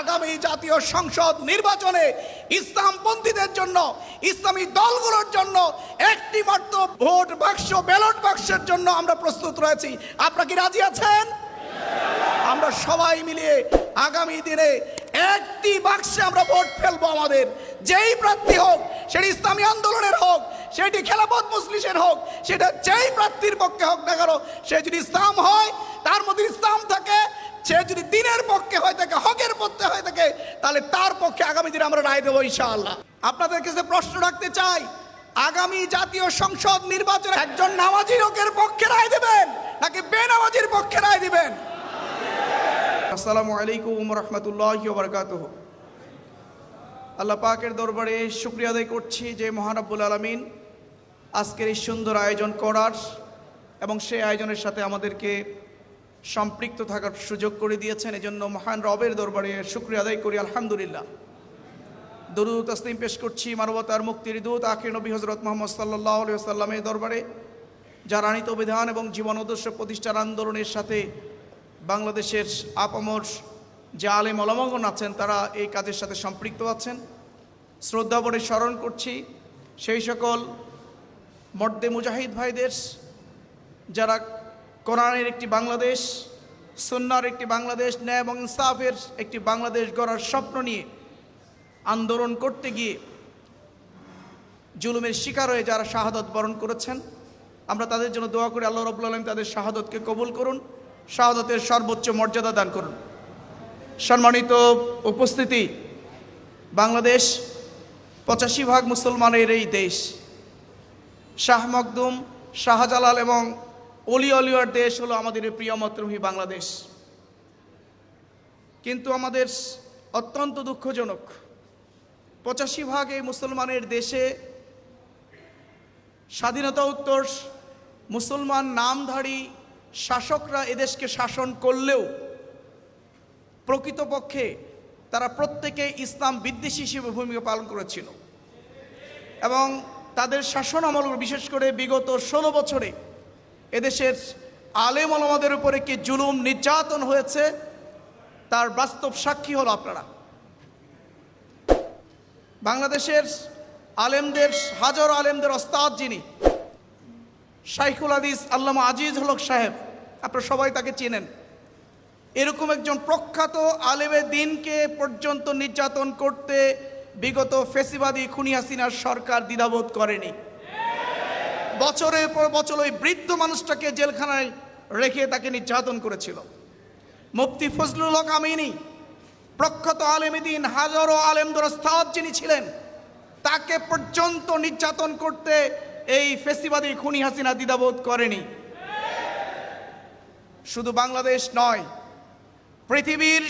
আগামী জাতীয় সংসদ নির্বাচনে ইসলামপন্থীদের জন্য, ইসলামী দলগুলোর জন্য একটি মাত্র ভোট বাক্স, ব্যালট বাক্সের জন্য আমরা প্রস্তুত রয়েছি। আপনারা কি রাজি আছেন? আমরা সবাই মিলিয়ে আগামী দিনে একটি বাক্সে আমরা ভোট ফেলব আমাদের। যেই প্রার্থী হোক, সেটি ইসলামী আন্দোলনের হোক, সেটি খেলাপথ মুসলিমের হোক, সেটা যেই প্রার্থীর পক্ষে হোক না কেন, সে যদি ইসলাম হয়, তার মধ্যে ইসলাম থাকে সে যদি দিনের পক্ষে হয়ে থাকে হকের পক্ষে হয়ে থাকে তাহলে তার পক্ষে আগামী দিনে আমরা রায় দেবো ইনশাআল্লাহ। আপনাদের কাছে প্রশ্ন রাখতে চাই, আগামী জাতীয় সংসদ নির্বাচনে একজন নামাজি লোকের পক্ষে রায় দেবেন, নাকি বেনামাজির পক্ষে রায় দিবেন? আসসালামু আলাইকুম রহমতুল্লাহ বরকাত আল্লাহ পাকের দরবারে শুক্রিয়া আদায় করছি যে মহানব্বুল আলমিন আজকের এই সুন্দর আয়োজন করার এবং সেই আয়োজনের সাথে আমাদেরকে সম্পৃক্ত থাকার সুযোগ করে দিয়েছেন। এজন্য মহান রবের দরবারে শুক্রিয়া আদায় করি, আলহামদুলিল্লাহ। দরুদ তসলিম পেশ করছি, মানবতার মুক্তির দূত আখির নবী হজরত মোহাম্মদ সাল্লাহ সাল্লামের দরবারে, যার আনিত বিধান এবং জীবন উদ্দেশ্য প্রতিষ্ঠার আন্দোলনের সাথে বাংলাদেশের আপামর যে আলেম অলমগন আছেন, তারা এই কাজের সাথে সম্পৃক্ত আছেন। শ্রদ্ধা স্মরণ করছি, সেই সকল মর্দে মুজাহিদ ভাইদের, যারা কোরআনের একটি বাংলাদেশ সন্ন্যার একটি বাংলাদেশ, ন্যায় এবং ইনসাফের একটি বাংলাদেশ গড়ার স্বপ্ন নিয়ে আন্দোলন করতে গিয়ে জুলুমের শিকার হয়ে যারা শাহাদত বরণ করেছেন, আমরা তাদের জন্য দোয়া করি, আল্লাহ রবুল আলম তাদের শাহাদতকে কবুল করুন, শাহাদতের সর্বোচ্চ মর্যাদা দান করুন। সম্মানিত উপস্থিতি, বাংলাদেশ পঁচাশি ভাগ মুসলমানের এই দেশ, শাহ মখদুম, শাহজালাল এবং অলি অলিওয়ার দেশ হলো আমাদের প্রিয় মাতৃভূমি বাংলাদেশ। কিন্তু আমাদের অত্যন্ত দুঃখজনক, পঁচাশি ভাগ এই মুসলমানের দেশে স্বাধীনতা উত্তর মুসলমান নামধারী শাসকরা এদেশকে শাসন করলেও প্রকৃতপক্ষে তারা প্রত্যেকে ইসলাম বিদ্বেষী হিসেবে ভূমিকা পালন করেছিল। এবং তাদের শাসন আমল বিশেষ করে বিগত ষোলো বছরে এদেশের আলেম আলমাদের উপরে কি জুলুম নির্যাতন হয়েছে? তার বাস্তব সাক্ষী হলো আপনারা। বাংলাদেশের আলেমদের, হাজার আলেমদের ওস্তাদ যিনি, শাইখুল আদিস আল্লামা আজিজ হলক সাহেব, আপনারা সবাই তাকে চেনেন। এরকম একজন প্রখ্যাত আলেমের দিনকে পর্যন্ত নির্যাতন করতে বিগত ফেসিবাদী খুনি হাসিনার সরকার দ্বিধাবোধ করেনি। বছরের পর বছর ওই বৃদ্ধ মানুষটাকে জেলখানায় রেখে তাকে নির্যাতন করেছিল। মুফতি ফজলুল হক আমিনী, প্রখ্যাত আলেমিদিন হাজারো আলেমদর ওস্তাদ যিনি ছিলেন, তাকে পর্যন্ত নির্যাতন করতে এই ফেসিবাদী খুনি হাসিনা দ্বিধাবোধ করেনি। শুধু বাংলাদেশ নয়, পৃথিবীর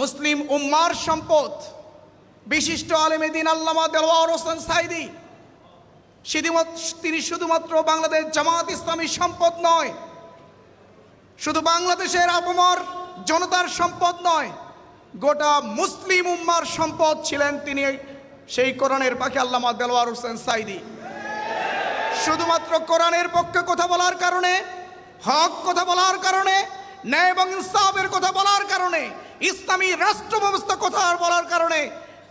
মুসলিম উম্মার সম্পদ, বিশিষ্ট আলেমেদিন আল্লামা দেওয়ার হোসেন সাইদি তিনি শুধুমাত্র বাংলাদেশ জামাত ইসলামী সম্পদ নয়, শুধু বাংলাদেশের আপমর জনতার সম্পদ নয়, গোটা মুসলিম উম্মার সম্পদ ছিলেন তিনি সেই কোরআনের পাখি আল্লামা দেলোয়ার হোসেন সাইদি। শুধুমাত্র কোরআনের পক্ষে কথা বলার কারণে, হক কথা বলার কারণে, ন্যায় এবং ইনসাফের কথা বলার কারণে, ইসলামী রাষ্ট্র ব্যবস্থা কথা বলার কারণে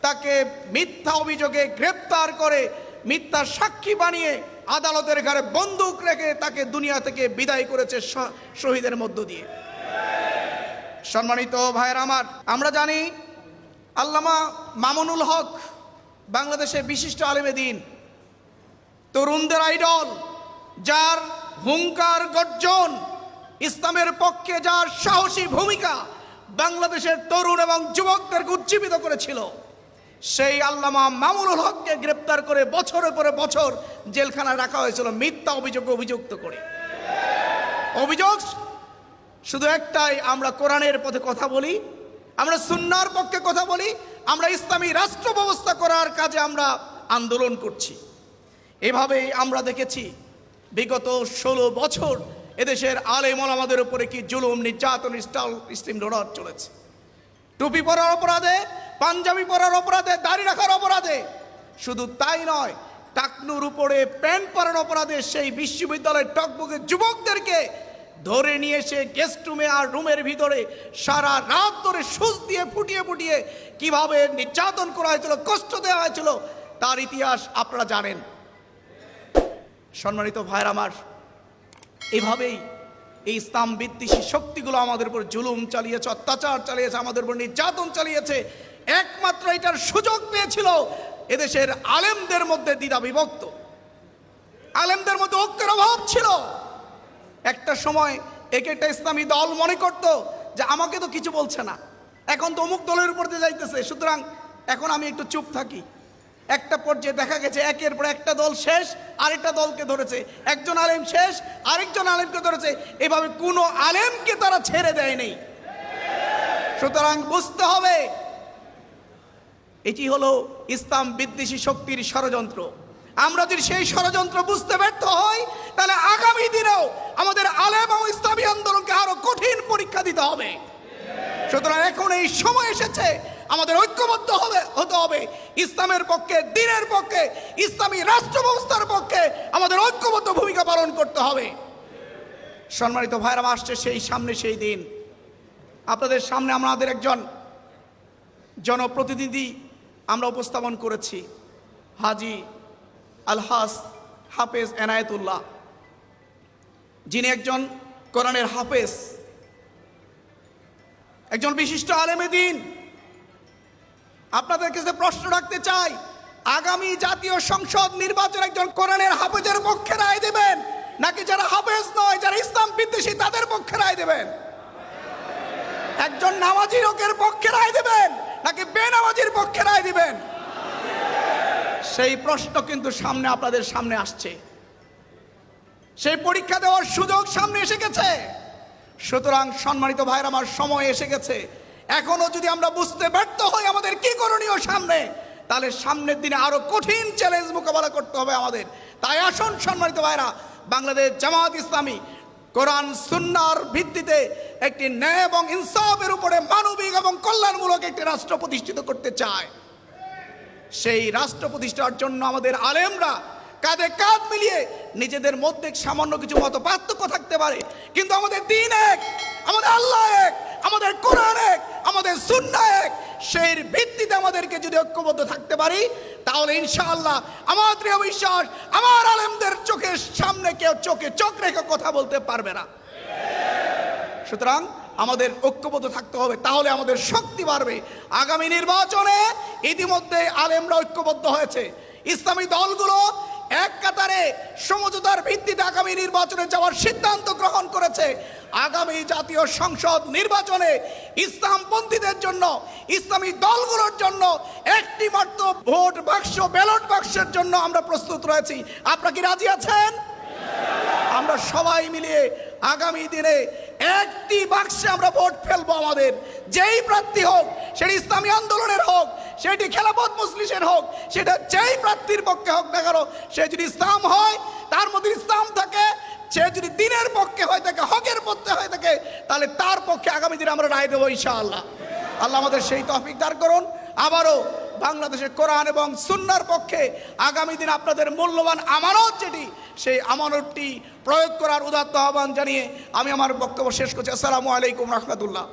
তাকে মিথ্যা অভিযোগে গ্রেপ্তার করে মিথ্যা সাক্ষী বানিয়ে আদালতের ঘরে বন্দুক রেখে তাকে দুনিয়া থেকে বিদায় করেছে শহীদের মধ্য দিয়ে। সম্মানিত ভাইয়ের আমার, আমরা জানি আল্লামা মামুনুল হক বাংলাদেশের বিশিষ্ট আলেমে দিন, তরুণদের আইডল, যার হুঙ্কার গর্জন, ইসলামের পক্ষে যার সাহসী ভূমিকা বাংলাদেশের তরুণ এবং যুবকদেরকে উজ্জীবিত করেছিল। সেই আল্লামা মামুনুল হককে গ্রেপ্তার করে বছরের পরে বছর জেলখানায় রাখা হয়েছিল। মিথ্যা অভিযোগ অভিযুক্ত করে। অভিযোগ শুধু একটাই, আমরা কোরআনের পথে কথা বলি, আমরা সুন্নার পক্ষে কথা বলি, আমরা ইসলামী রাষ্ট্র ব্যবস্থা করার কাজে আমরা আন্দোলন করছি। এভাবেই আমরা দেখেছি, বিগত ষোলো বছর এদেশের আলেম আমাদের উপরে কি জুলুম, নির্যাতন, স্টাল, স্টিম ডোনার চলেছে। টুপি পরার অপরাধে, পাঞ্জাবি পরার অপরাধে, দাড়ি রাখার অপরাধে। শুধু তাই নয়, টাকনুর উপরে প্যান্ট পরার অপরাধে সেই বিশ্ববিদ্যালয়ের টকবকে যুবকদেরকে ধরে নিয়ে এসে গেস্ট রুমে আর রুমের ভিতরে সারা রাত ধরে সুচ দিয়ে ফুটিয়ে ফুটিয়ে কীভাবে নির্যাতন করা হয়েছিল, কষ্ট দেওয়া হয়েছিল, তার ইতিহাস আপনারা জানেন। সম্মানিত ভাইয়ের আমার, এভাবেই এই ইসলাম বিদ্বেষী শক্তিগুলো আমাদের উপর জুলুম চালিয়েছে, অত্যাচার চালিয়েছে, আমাদের উপর নির্যাতন চালিয়েছে। একমাত্র এটার সুযোগ পেয়েছিল এদেশের আলেমদের মধ্যে দ্বিধা বিভক্ত। আলেমদের মধ্যে ঐক্যের অভাব ছিল। একটা সময় এক একটা ইসলামী দল মনে করত যে আমাকে তো কিছু বলছে না। এখন তো অমুক দলের উপর দিয়ে যাইতেছে। সুতরাং এখন আমি একটু চুপ থাকি। একটা পর্যায়ে দেখা গেছে, একের পর একটা দল শেষ, আরেকটা দলকে ধরেছে। একজন আলেম শেষ, আরেকজন আলেমকে ধরেছে। এভাবে কোনো আলেমকে তারা ছেড়ে দেয়নি। সুতরাং বুঝতে হবে, এটি হলো ইসলাম বিদ্বেষী শক্তির ষড়যন্ত্র। আমরা যদি সেই ষড়যন্ত্র বুঝতে ব্যর্থ হই, তাহলে আগামী দিনেও আমাদের আলেম এবং ইসলামী আন্দোলনকে আরও কঠিন পরীক্ষা দিতে হবে। সুতরাং এখন এই সময় এসেছে আমাদের ঐক্যবদ্ধ হবে, হতে হবে। ইসলামের পক্ষে, দিনের পক্ষে, ইসলামী রাষ্ট্র ব্যবস্থার পক্ষে আমাদের ঐক্যবদ্ধ ভূমিকা পালন করতে হবে। সম্মানিত ভাইরাম আসছে সেই সামনে সেই দিন। আপনাদের সামনে আমাদের একজন জনপ্রতিনিধি আমরা উপস্থাপন করেছি, হাজি আলহাস হাফেজ এনায়েতুল্লাহ। যিনি একজন কোরআনের হাফেজ, একজন বিশিষ্ট আলেমে দিন। আপনাদের কাছে প্রশ্ন রাখতে চাই। আগামী জাতীয় সংসদ নির্বাচন একজন কোরআনের হাফেজের পক্ষে রায় দেবেন, নাকি যারা হাফেজ নয়, যারা ইসলাম বিদ্বেষী, তাদের পক্ষে রায় দেবেন? একজন নামাজি লোকের পক্ষে রায় দেবেন, নাকি বেনামাজির পক্ষে রায় দিবেন? সেই প্রশ্ন কিন্তু সামনে আপনাদের সামনে আসছে। সেই পরীক্ষা দেওয়ার সুযোগ সামনে এসে গেছে। সুতরাং সম্মানিত ভাইয়ের, আমার সময় এসে গেছে। এখনও যদি আমরা বুঝতে ব্যর্থ হই আমাদের কি করণীয় সামনে, তাহলে সামনের দিনে আরও কঠিন চ্যালেঞ্জ মোকাবেলা করতে হবে আমাদের। তাই আসুন সম্মানিত ভাইরা, বাংলাদেশ জামাত ইসলামী কোরআন সুন্নার ভিত্তিতে একটি ন্যায় এবং ইনসাফের উপরে মানবিক এবং কল্যাণমূলক একটি রাষ্ট্র প্রতিষ্ঠিত করতে চায়। সেই রাষ্ট্র প্রতিষ্ঠার জন্য আমাদের আলেমরা কাঁধে কাঁধ মিলিয়ে নিজেদের মধ্যে সামান্য কিছু মত পার্থক্য থাকতে পারে। কিন্তু আমাদের দিন এক, আমাদের আল্লাহ এক। আমাদের কোরআন এক, আমাদের সুন্না এক সেই ভিত্তিতে আমাদেরকে যদি ঐক্যবদ্ধ থাকতে পারি, তাহলে ইনশাআল্লাহ আমার দৃঢ় বিশ্বাস, আমার আলেমদের চোখের সামনে কেউ চোখে চোখ রেখে কথা বলতে পারবে না। সুতরাং আমাদের ঐক্যবদ্ধ থাকতে হবে, তাহলে আমাদের শক্তি বাড়বে। আগামী নির্বাচনে ইতিমধ্যে আলেমরা ঐক্যবদ্ধ হয়েছে। ইসলামী দলগুলো এক কাতারে সমঝোতার ভিত্তিতে আগামী নির্বাচনে যাওয়ার সিদ্ধান্ত গ্রহণ করেছে আগামী জাতীয় সংসদ নির্বাচনে ইসলামপন্থীদের জন্য, ইসলামী দলগুলোর জন্য একটি মাত্র ভোট বাক্স, ব্যালট বাক্সের জন্য আমরা প্রস্তুত রয়েছি। আপনারা কি রাজি আছেন? আমরা সবাই মিলিয়ে আগামী দিনে একটি বাক্সে আমরা ভোট ফেলব আমাদের। যেই প্রার্থী হোক সেটি ইসলামী আন্দোলনের হোক সেটি খেলাপথ মুসলিসের হোক, সেটা যেই প্রার্থীর পক্ষে হোক না কেন, সে যদি ইসলাম হয়, তার মধ্যে ইসলাম থাকে, সে যদি দিনের পক্ষে হয়ে থাকে, হকের পক্ষে হয়ে থাকে, তাহলে তার পক্ষে আগামী দিনে আমরা রায় দেবো ইনশাআল্লাহ। আল্লাহ আমাদের সেই তফিক দার করুন। আবারও বাংলাদেশের কোরআন এবং সুন্নার পক্ষে আগামী দিন আপনাদের মূল্যবান আমানত যেটি, সেই আমানতটি প্রয়োগ করার উদাত্ত আহ্বান জানিয়ে আমি আমার বক্তব্য শেষ করছি। আসসালামু আলাইকুম রহমতুল্লাহ।